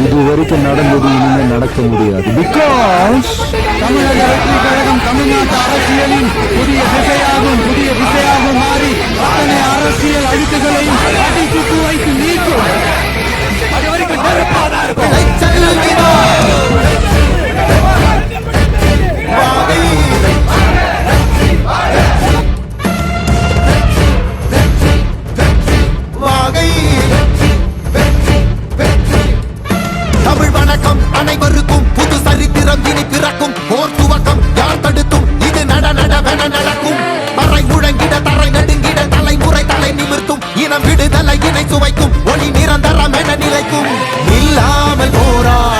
இது வரைக்கும் நடந்தது இனிமே நடக்க முடியாது. பிகாஸ் தமிழக வெற்றி கழகம் தமிழ்நாட்டு அரசியலின் புதிய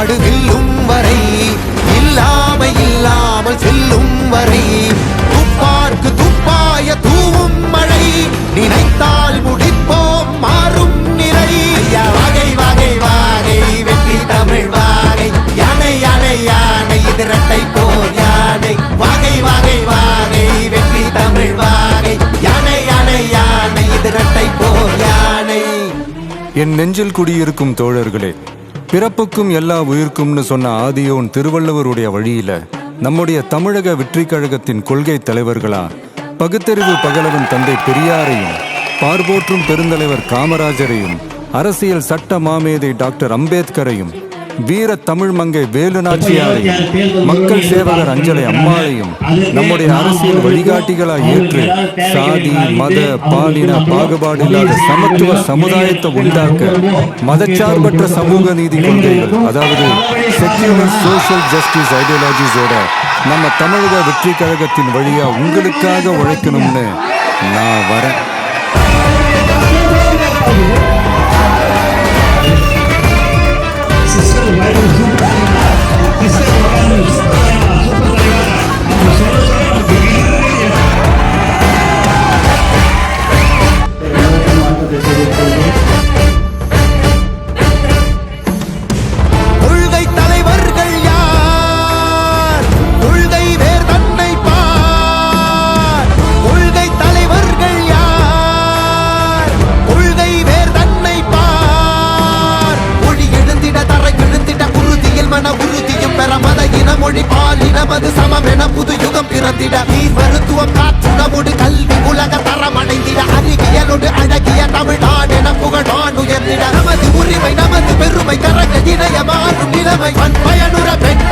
போராடு வில்லும் வரை இல்லாமை இல்லாமல் செல்லும் வரை துப்பார்க்கு துப்பாய தூவும் மழை நினைத்தால் முடிப்போம் மாறும் நிலை வகை வகை வாகை வெற்றி தமிழ் வாகை. யானை யானை யானை இது இரட்டை போர் யானை. வாகை வாகை வாகை வெற்றி தமிழ் வாகை. யானை யானை யானை இது இரட்டை போர் யானை. என் நெஞ்சில் குடியிருக்கும் தோழர்களே பிறப்புக்கும் எல்லா உயிர்க்கும்னு சொன்ன ஆதியோன் திருவள்ளுவருடைய வழியில நம்முடைய தமிழக வெற்றி கழகத்தின் கொள்கை தலைவர்களா பகுத்தறிவு பகலவன் தந்தை பெரியாரையும் பார்போற்றும் பெருந்தலைவர் காமராஜரையும் அரசியல் சட்ட மாமேதை டாக்டர் அம்பேத்கரையும் வீர தமிழ் மங்கை வேலு நாச்சியாரையும் மக்கள் சேவகர் அஞ்சலை அம்மாளையும் நம்முடைய அரசியல் வழிகாட்டிகளாய் ஏற்று சாதி மத பாலின பாகுபாடு இல்லாத சமத்துவ சமுதாயத்தை உண்டாக்க மதச்சார்பற்ற சமூக நீதி கொள்கைகள் அதாவது செக்யூலர் சோசியல் ஜஸ்டிஸ் ஐடியாலஜிஸோட நம்ம தமிழக வெற்றி கழகத்தின் வழியா உங்களுக்காக உழைக்கணும்னு நான் வரேன். யுகம் பிறந்திட நீர் மருத்துவம் காற்றுணவோடு கல்வி உலக தரம் அடைந்திட அறிவியலோடு அழகிய தமிழ்நாடு என புகழான் உயர்ந்திட. நமது உரிமை நமது பெருமை கரக இணைய மாறும் நிலைமை. பெண்